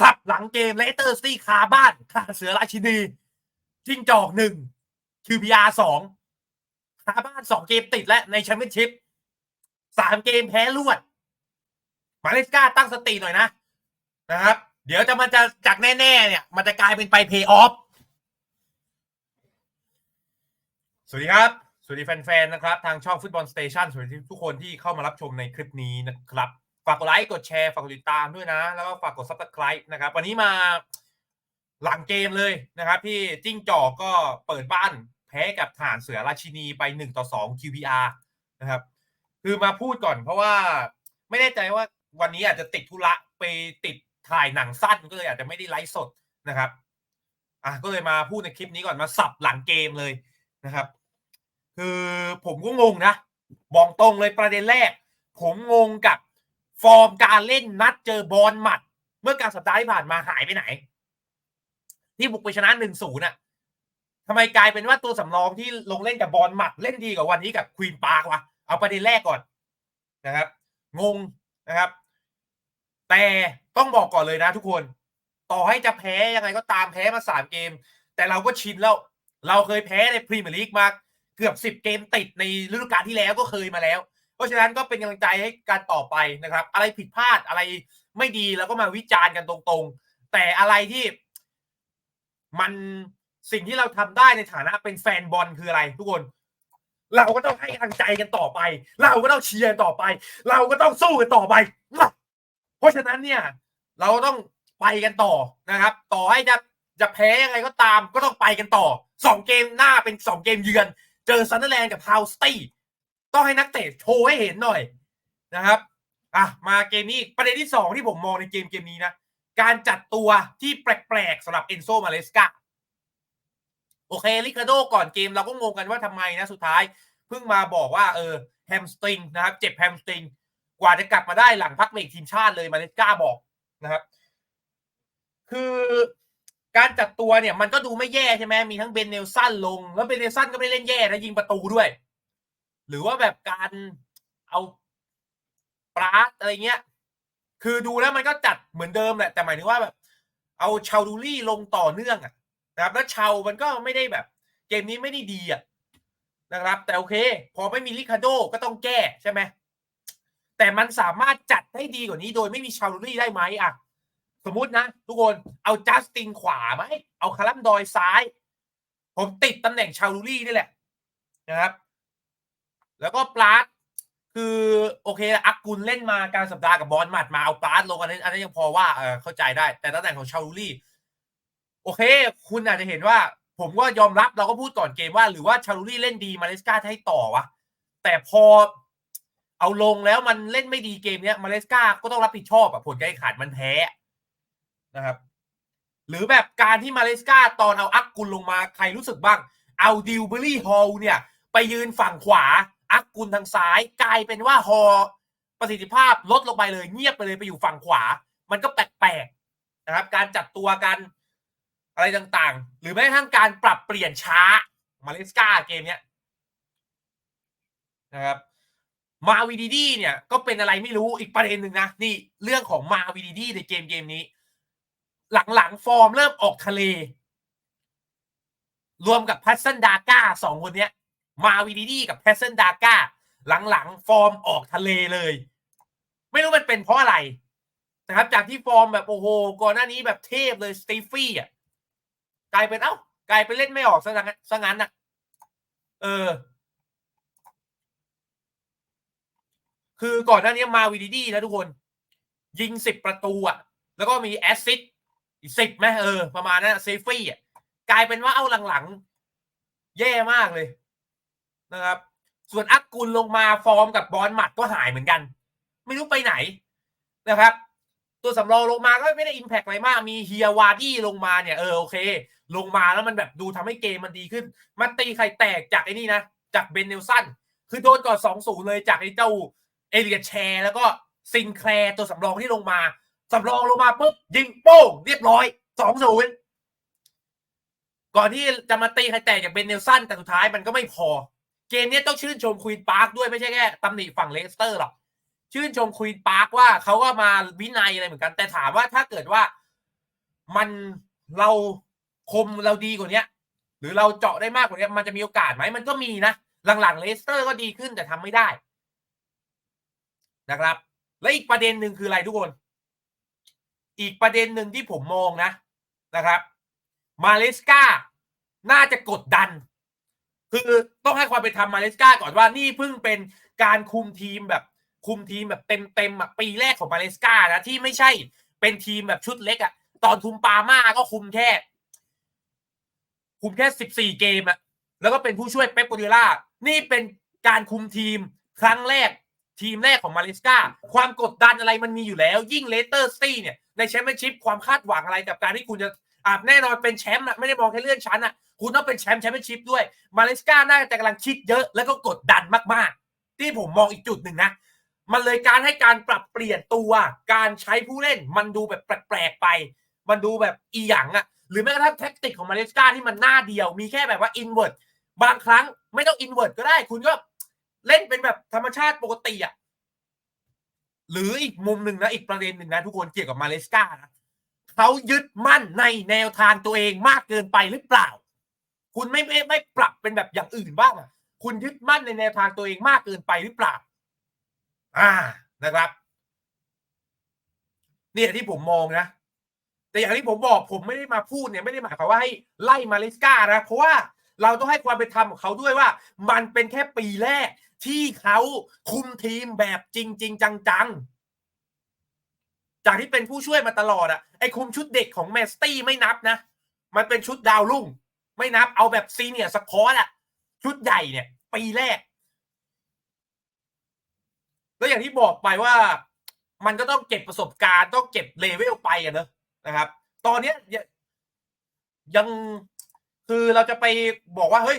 สับหลังเกมเลสเตอร์ซิตี้คาบ้านคาเสือราชินีจิ้งจอกหนึ่งคิวพีอาร์สองคาบ้านสองเกมติดและในแชมเปี้ยนชิพสามเกมแพ้รวด มาเลสกาตั้งสติหน่อยนะนะครับ เดี๋ยวจะมันจะจากแน่ ๆ เนี่ย มันจะกลายเป็นไปเพย์ออฟสวัสดีครับ สวัสดีแฟน ๆ นะครับ ทางช่องฟุตบอลสเตชันสวัสดีทุกคนที่เข้ามารับชมในคลิปนี้นะครับ ฝากกดไลค์กดแชร์ฝากกดติดตามด้วยนะ แล้วก็ฝากกดซับสไคร b e นะครับ วันนี้มาหลังเกมเลยนะครับ ที่จิ้งจอกก็เปิดบ้านแพ้กับฐานเสือราชินีไป1ต่อ2 QPR นะครับ คือมาพูดก่อนเพราะว่าไม่แน่ใจว่าวันนี้อาจจะติดธุระไปติดถ่ายหนังสั้นก็เลยอาจจะไม่ได้ไลฟ์สดนะครับอะก็เลยมาพูดในคลิปนี้ก่อนมาสับหลังเกมเลยนะครับ คือผมก็งงนะบอกตรงเลยประเด็นแรก ผมงงกับ ฟอร์มการเล่นนัดเจอบอลหมัด เมื่อการสัปดาห์ที่ผ่านมาหายไปไหน ที่บุกไปชนะหนึ่งศูนย์น่ะทำไมกลายเป็นว่าตัวสำรองที่ลงเล่นกับบอลหมัดเล่นดีกว่าวันนี้กับควีนปาร์ควะเอาประเด็นแรกก่อนนะครับ งงนะครับ แต่ต้องบอกก่อนเลยนะทุกคน ต่อให้จะแพ้ยังไงก็ตามแพ้มาสามเกม แต่เราก็ชินแล้ว เราเคยแพ้ในพรีเมียร์ลีกมาเกือบสิบเกมติดในฤดูกาลที่แล้วก็เคยมาแล้ว ราะฉะนั้นก็เป็นกำลังใจให้การต่อไปนะครับ อะไรผิดพลาดอะไรไม่ดีเราก็มาวิจารณ์กันตรงๆ แต่อะไรที่มันสิ่งที่เราทำได้ในฐานะเป็นแฟนบอลคืออะไร ทุกคน เราก็ต้องให้กำลังใจกันต่อไป เราก็ต้องเชียร์ต่อไป เราก็ต้องสู้กันต่อไป เพราะฉะนั้นเนี่ย เราต้องไปกันต่อนะครับ ต่อให้จะจะแพ้ยังไงก็ตาม ก็ต้องไปกันต่อสองเกมหน้าเป็นสองเกมเยือน เจอซันเดอร์แลนด์กับฮาวสตี้ ต้องให้นักเตะโชว์ให้เห็นหน่อยนะครับอะมาเกมนี้ประเด็นที่สองที่ผมมองในเกมเกมนี้นะ การจัดตัวที่แปลกๆสำหรับเอนโซมาเลสกาโอเคลิคาโดก่อนเกมเราก็งงกันว่าทำไมนะสุดท้ายเพิ่งมาบอกว่าเออแฮมสตริงนะครับเจ็บแฮมสตริงกว่าจะกลับมาได้หลังพักเบรกทีมชาติเลยมาเลสกาบอกนะครับ คือการจัดตัวเนี่ยมันก็ดูไม่แย่ใช่ไหมมีทั้งเบนเนลสันลง แล้วเบนเนลสันก็ไม่ได้เล่นแย่นะยิงประตูด้วย หรือว่าแบบการเอาปราดอะไรเงี้ย คือดูแล้วมันก็จัดเหมือนเดิมแหละ แต่หมายถึงว่าแบบ เอาชาวดูรี่ลงต่อเนื่องอะนะครับ แล้วชาวมันก็ไม่ได้แบบ เกมนี้ไม่ได้ดีอะนะครับ แต่โอเค พอไม่มีลิคาโดก็ต้องแก้ใช่ไหมแต่มันสามารถจัดให้ดีกว่านี้โดยไม่มีชาวดูรี่ได้ไหมอะสมมตินะ ทุกคนเอาจัสตินขวาไหมเอาคารัมดอยซ้าย ผมติดตำแหน่งชาวดูรี่นี่แหละนะครับ แล้วก็ปลาร์ตคือโอเคอักกุลเล่นมาการสัปดาห์กับบอลหมัดมาเอาปลาร์ตลงอันนั้นอันนั้นยังพอว่าเออเข้าใจได้ แต่ตำแหน่งของชาวดูรี่โอเค คุณอาจจะเห็นว่า ผมก็ยอมรับเราก็พูดก่อนเกมว่า หรือว่าชาลูรี่เล่นดีมาเลสกาให้ต่อวะแต่พอเอาลงแล้วมันเล่นไม่ดีเกมเนี้ยมาเลสกาก็ต้องรับผิดชอบอะผลการแข่งขันมันแพ้นะครับ หรือแบบการที่มาเลสกาตอนเอาอักกุลลงมาใครรู้สึกบ้าง เอาดิวเบอรี่ฮอลเนี่ย ไปยืนฝั่งขวา อักกุลทางซ้าย กลายเป็นว่าฮอประสิทธิภาพลดลงไปเลย เงียบไปเลยไปอยู่ฝั่งขวา มันก็แปลกๆนะครับ การจัดตัวกันอะไรต่างๆ หรือแม้กระทั่งการปรับเปลี่ยนช้ามาเลสกาเกมเนี้ยนะครับมาวีดีดีเนี่ยก็เป็นอะไรไม่รู้อีกประเด็นหนึ่งนะนี่เรื่องของมาวีดีดีในเกมเกมนี้ หลังๆ ฟอร์มเริ่มออกทะเล รวมกับพัสซันดาก้าสองคนเนี้ย มาวีดีดีกับพัสซันดาก้าหลังๆ ฟอร์มออกทะเลเลย ไม่รู้มันเป็นเพราะอะไรนะครับ จากที่ฟอร์มแบบโอ้โหก่อนหน้านี้แบบเทพเลยสตีฟี่อะกลายเป็นเอ้ากลายเป็นเล่นไม่ออกซะงั้นซะงั้นน่ะเออ คือก่อนหน้านี้มาวีดีดีนะทุกคน ยิงสิบประตูอะแล้วก็มีแอสซิสอีกสิบไหมเออ ประมาณนั้นเซฟี่อะกลายเป็นว่าเอาหลังๆ แย่มากเลย นะครับ ส่วนอักกุลลงมาฟอร์มกับบอลหมัดก็หายเหมือนกัน ไม่รู้ไปไหนนะครับ ตัวสำรองลงมาก็ไม่ได้อิมแพกอะไรมาก มีเฮียวาร์ดี้ลงมาเนี่ยเออโอเค ลงมาแล้วมันแบบดูทำให้เกมมันดีขึ้น มันตีใครแตกจากไอ้นี่นะ จากเบนเนลสันคือโดนก่อนสองศูนย์เลยจากไอ้เจ้าเอเลียแชร์แล้วก็ซินแคลร์ตัวสำรองที่ลงมาสำรองลงมาปุ๊บยิงโป้งเรียบร้อยสองศูนย์ก่อนที่จะมาตีใครแตกจากเบนเนลสันแต่สุดท้ายมันก็ไม่พอ เกมนี้ต้องชื่นชมควีนปาร์คด้วยไม่ใช่แค่ตำหนิฝั่งเลสเตอร์หรอกชื่นชมควีนปาร์คว่าเขาก็มาวินัยอะไรเหมือนกัน แต่ถามว่าถ้าเกิดว่ามันเราคมเราดีกว่านี้หรือเราเจาะได้มากกว่านี้มันจะมีโอกาสไหมมันก็มีนะหลังๆเลสเตอร์ก็ดีขึ้นแต่ทำไม่ได้นะครับ และอีกประเด็นหนึ่งคืออะไรทุกคน อีกประเด็นหนึ่งที่ผมมองนะนะครับ มาเลสกาน่าจะกดดัน คือ ให้ความเป็นธรรมมาเลสกาก่อนว่านี่เพิ่งเป็นการคุมทีมแบบคุมทีมแบบเต็มเต็มๆอะปีแรกของมาเลสกานะที่ไม่ใช่เป็นทีมแบบชุดเล็กอะตอนคุมปาม่าก็คุมแค่ คุมแค่สิบสี่เกมอะแล้วก็เป็นผู้ช่วยเป๊ปโกดิล่านี่เป็นการคุมทีมครั้งแรกทีมแรกของมาเลสกาความกดดันอะไรมันมีอยู่แล้ว ยิ่งเลสเตอร์ซี่เนี่ยในแชมเปี้ยนชิพความคาดหวังอะไรกับการที่คุณจะ อาจแน่นอนเป็นแชมป์อะไม่ได้มองแค่เลื่อนชั้นอะคุณต้องเป็นแชมป์แชมเปี้ยนชิพด้วย มาเลสกาน่าจะกำลังคิดเยอะแล้วก็กดดันมากๆ ที่ผมมองอีกจุดหนึ่งนะ มันเลยการให้การปรับเปลี่ยนตัวการใช้ผู้เล่นมันดูแบบแปลกๆไป มันดูแบบอีหยังอะหรือแม้กระทั่งแท็กติกของมาเลสกาที่มันหน้าเดียว มีแค่แบบว่าอินเว r ร์บางครั้งไม่ต้องอินเว r ร์ก็ได้ คุณก็เล่นเป็นแบบธรรมชาติปกติอะหรืออีกมุมหนึ่งนะอีกประเด็นหนึ่งนะทุกคนเกี่ยวกับมาเลสกานะ เขายึดมั่นในแนวทางตัวเองมากเกินไปหรือเปล่า คุณไม่ไม่ไม่ปรับเป็นแบบอย่างอื่นบ้างอะคุณยึดมั่นในแนวทางตัวเองมากเกินไปหรือเปล่า อ่านะครับ เนี่ยที่ผมมองนะ แต่อย่างที่ผมบอกผมไม่ได้มาพูดเนี่ยไม่ได้หมายความว่าให้ไล่มาเลสกานะ เพราะว่าเราต้องให้ความเป็นธรรมกับเขาด้วยว่า มันเป็นแค่ปีแรกที่เขาคุมทีมแบบจริงจริงจังๆ จากที่เป็นผู้ช่วยมาตลอดอะไอคุมชุดเด็กของแมสตี้ไม่นับนะ มันเป็นชุดดาวรุ่ง ไม่นับเอาแบบซีเนียร์สปอร์ตอะชุดใหญ่เนี่ย ปีแรก แล้วอย่างที่บอกไปว่า มันก็ต้องเก็บประสบการณ์ต้องเก็บเลเวลไปอะเนอะนะครับ ตอนเนี้ยยังคือเราจะไปบอกว่าเฮ้ย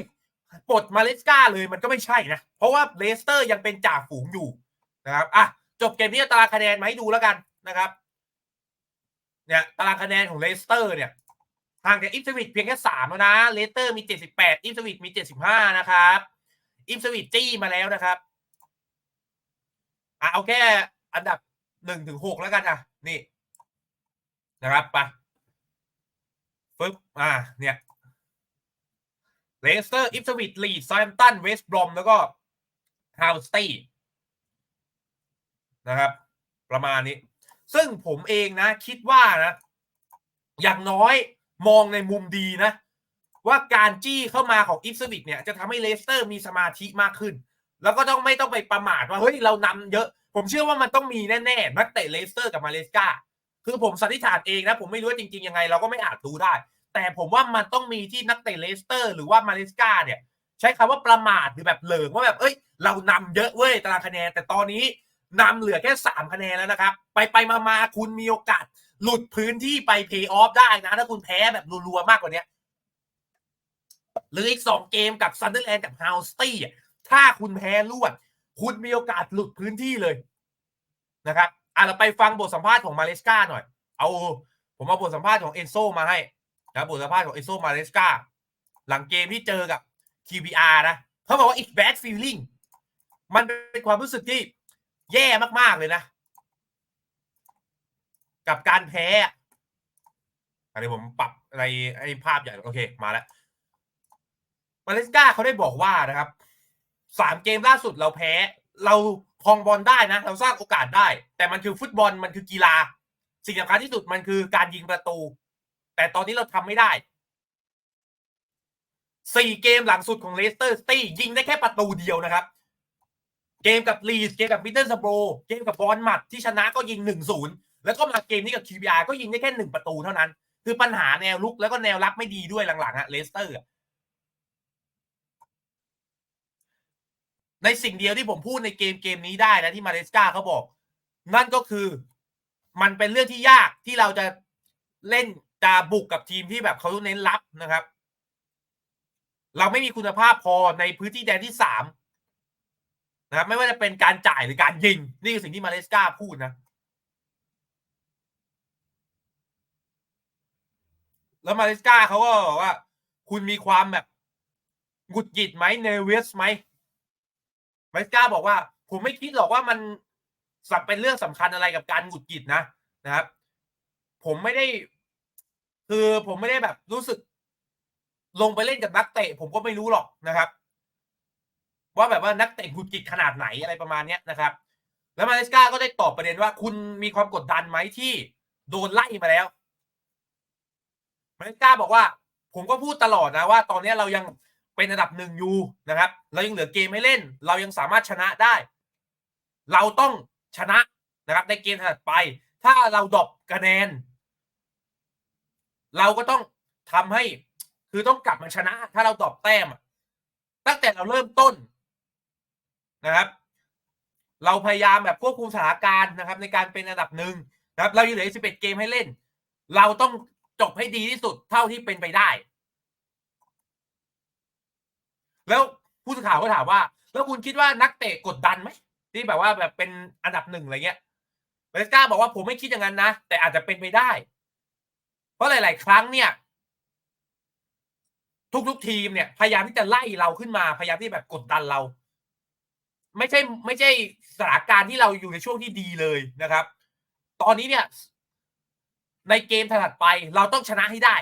ปลดมาเลสกาเลยมันก็ไม่ใช่นะ เพราะว่าเลสเตอร์ยังเป็นจ่าฝูงอยู่นะครับอะจบเกมนี้ตารางคะแนนมาให้ดูแล้วกัน นะครับเนี่ยตารางคะแนนของเลสเตอร์เนี่ยห่างจากอิฟสวิตเพียงแค่สามแล้วนะเลสเตอร์มีเจ็ดสิบแปดอิฟสวิตมีเจ็ดสิบห้านะครับอิฟสวิตจี้มาแล้วนะครับอะเอาแค่อันดับหนึ่งถึงหกแล้วกันอะนี่นะครับไปฟึบอ่าเนี่ยเลสเตอร์อิฟสวิตลีดซอยมตันเวสต์บรอมแล้วก็ฮาวสตีนะครับ ประมาณนี้ ซึ่งผมเองนะ คิดว่านะ อย่างน้อยมองในมุมดีนะ ว่าการจี้เข้ามาของอิฟสวิตเนี่ย จะทำให้เลสเตอร์มีสมาธิมากขึ้น แล้วก็ต้องไม่ต้องไปประมาทว่า เฮ้ย เรานำเยอะ ผมเชื่อว่ามันต้องมีแน่ๆนักเตะเลสเตอร์กับมาเลสกาคือผมสันนิษฐานเองนะ ผมไม่รู้ว่าจริงๆยังไง เราก็ไม่อาจรู้ได้ แต่ผมว่ามันต้องมีที่นักเตะเลสเตอร์ หรือว่ามาเลสกาเนี่ย ใช้คำว่าประมาทหรือแบบเหลิงว่าแบบเอ้ย เรานำเยอะเว้ยตารางคะแนนแต่ตอนนี้ นำเหลือแค่สามคะแนนแล้วนะครับ ไปไปมามาคุณมีโอกาส หลุดพื้นที่ไปเพย์ออฟได้นะ ถ้าคุณแพ้แบบรัวๆมากกว่านี้หรืออีกสองเกมกับซันเดอร์แลนด์กับฮาวสตี้ถ้าคุณแพ้รวด คุณมีโอกาสหลุดพื้นที่เลยนะครับอะเราไปฟังบทสัมภาษณ์ของมาเลสกาหน่อย เอา ผมเอาบทสัมภาษณ์ของเอนโซมาให้นะบทสัมภาษณ์ของเอนโซมาเลสกาหลังเกมที่เจอกับ QPR นะเขาบอกว่า it's bad feeling มันเป็นความรู้สึกที่ แย่มากๆเลยนะ กับการแพ้อันนี้ผมปรับอะไรไอ้ภาพใหญ่โอเคมาแล้วมาเลสกาเขาได้บอกว่านะครับสามเกมล่าสุดเราแพ้ เราคองบอลได้นะ เราสร้างโอกาสได้ แต่มันคือฟุตบอลมันคือกีฬา สิ่งสำคัญที่สุดมันคือการยิงประตู แต่ตอนนี้เราทำไม่ได้สี่เกมหลังสุดของเลสเตอร์สตี้ยิงได้แค่ประตูเดียวนะครับ เกมกับลีสเกมกับมิดเดิลสโบรเกมกับบอลมัดที่ชนะก็ยิงหนึ่งศูนย์แล้วก็มาเกมนี้กับ QPR ก็ยิงได้แค่หนึ่งประตูเท่านั้น คือปัญหาแนวลุกแล้วก็แนวรับไม่ดีด้วยหลังๆอะเลสเตอร์ในสิ่งเดียวที่ผมพูดในเกมเกมนี้ได้นะที่มาเลสกาเขาบอก นั่นก็คือมันเป็นเรื่องที่ยากที่เราจะเล่นจะบุกกับทีมที่แบบเขาเน้นรับนะครับ เราไม่มีคุณภาพพอในพื้นที่แดนที่สาม นะครับไม่ว่าจะเป็นการจ่ายหรือการยิง นี่คือสิ่งที่มาเลสกาพูดนะ แล้วมาเลสกาเขาก็บอกว่า คุณมีความแบบหงุดหงิดไหมเนเวสไหมมาเลสกาบอกว่า ผมไม่คิดหรอกว่ามันสับเป็นเรื่องสำคัญอะไรกับการหงุดหงิดนะนะครับ ผมไม่ได้ คือผมไม่ได้แบบรู้สึก ลงไปเล่นกับนักเตะ ผมก็ไม่รู้หรอกนะครับ ว่าแบบว่านักเตะหุดหงิดขนาดไหนอะไรประมาณเนี้ยนะครับ แล้วมาเลสกาก็ได้ตอบประเด็นว่าคุณมีความกดดันไหมที่โดนไล่มาแล้วมาเลสกาบอกว่า ผมก็พูดตลอดนะว่า ตอนนี้เรายังเป็นอันดับหนึ่งอยู่นะครับ เรายังเหลือเกมให้เล่น เรายังสามารถชนะได้ เราต้องชนะนะครับ ในเกมถัดไป ถ้าเราดรอปคะแนน เราก็ต้องทำให้คือต้องกลับมาชนะ ถ้าเราดรอปแต้มตั้งแต่เราเริ่มต้น นะครับ เราพยายามแบบควบคุมสถานการณ์นะครับ ในการเป็นอันดับหนึ่งนะครับ เรายังเหลือ11เกมให้เล่น เราต้องจบให้ดีที่สุดเท่าที่เป็นไปได้ แล้วผู้สื่อข่าวก็ถามว่า แล้วคุณคิดว่านักเตะกดดันไหมที่แบบว่าแบบเป็นอันดับหนึ่งอะไรเงี้ยเบสกาบอกว่าผมไม่คิดอย่างนั้นนะ แต่อาจจะเป็นไปได้ เพราะหลาย ๆ ครั้งเนี่ย ทุกๆทีมเนี่ย พยายามที่จะไล่เราขึ้นมา พยายามที่แบบกดดันเรา ไม่ใช่ไม่ใช่สถานการณ์ที่เราอยู่ในช่วงที่ดีเลยนะครับ ตอนนี้เนี่ย ในเกมถัดไปเราต้องชนะให้ได้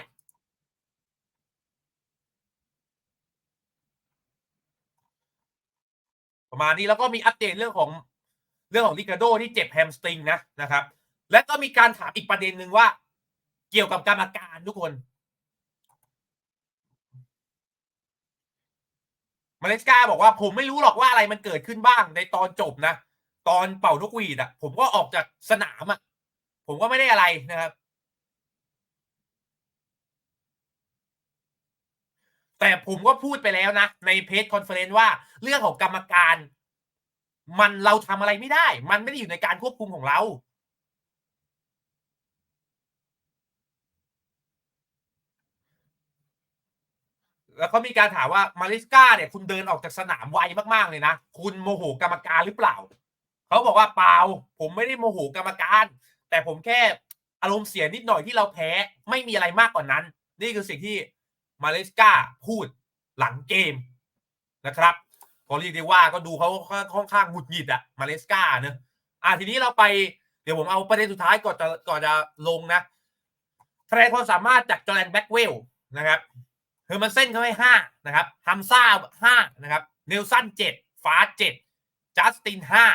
ประมาณนี้แล้วก็มีอัปเดตเรื่องของเรื่องของลิกาโดที่เจ็บแฮมสตริงนะนะครับ และก็มีการถามอีกประเด็นหนึ่งว่า เกี่ยวกับกรรมการทุกคน มาเลสกาบอกว่าผมไม่รู้หรอกว่าอะไรมันเกิดขึ้นบ้างในตอนจบนะ ตอนเป่านกหวีดอะ ผมก็ออกจากสนามอะ ผมก็ไม่ได้อะไรนะครับ แต่ผมก็พูดไปแล้วนะ ในเพจคอนเฟอเรนซ์ว่าเรื่องของกรรมการ มันเราทำอะไรไม่ได้ มันไม่ได้อยู่ในการควบคุมของเรา แล้วเขามีการถามว่ามาริสกาเนี่ยคุณเดินออกจากสนามไวมากๆเลยนะ คุณโมโหกรรมการหรือเปล่า เขาบอกว่าเปล่า ผมไม่ได้โมโหกรรมการ แต่ผมแค่อารมณ์เสียนิดหน่อยที่เราแพ้ไม่มีอะไรมากกว่านั้น นี่คือสิ่งที่มาเลสกาพูดหลังเกมนะครับก็เรียกได้ว่าก็ดูเขาค่อนข้างหงุดหงิดอะมาเลสกาเนอะอะทีนี้เราไปเดี๋ยวผมเอาประเด็นสุดท้ายก่อนจะก่อนจะลงนะแสดงความสามารถจากจอร์แดนแบ็กเวลนะครับ เฮอร์มันเซนเขาให้ห้านะครับฮัมซ่าห้านะครับเนลสันเจ็ดฟาเจ็ดจัสตินห้า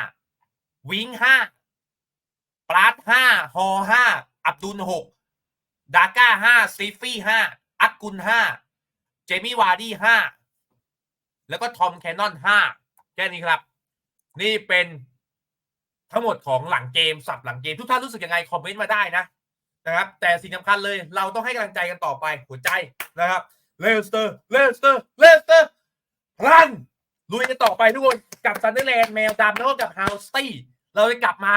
วิงห้าปราดห้าฮอห้าอับดุลหกดาก้าห้าซีฟี่ห้าอักกุลห้าเจมี่วาร์ดี้ห้าแล้วก็ทอมแคนนอนห้าแค่นี้ครับ นี่เป็นทั้งหมดของหลังเกมสับหลังเกม ทุกท่านรู้สึกยังไง คอมเมนต์มาได้นะนะครับ แต่สิ่งสำคัญเลยเราต้องให้กำลังใจกันต่อไปหัวใจนะครับ เลสเตอร์ เลสเตอร์ เลสเตอร์รันลุยกันต่อไปทุกคน กับซันเดอร์แลนด์แมวดำแล้วก็กับฮาวสตี้เราจะกลับมา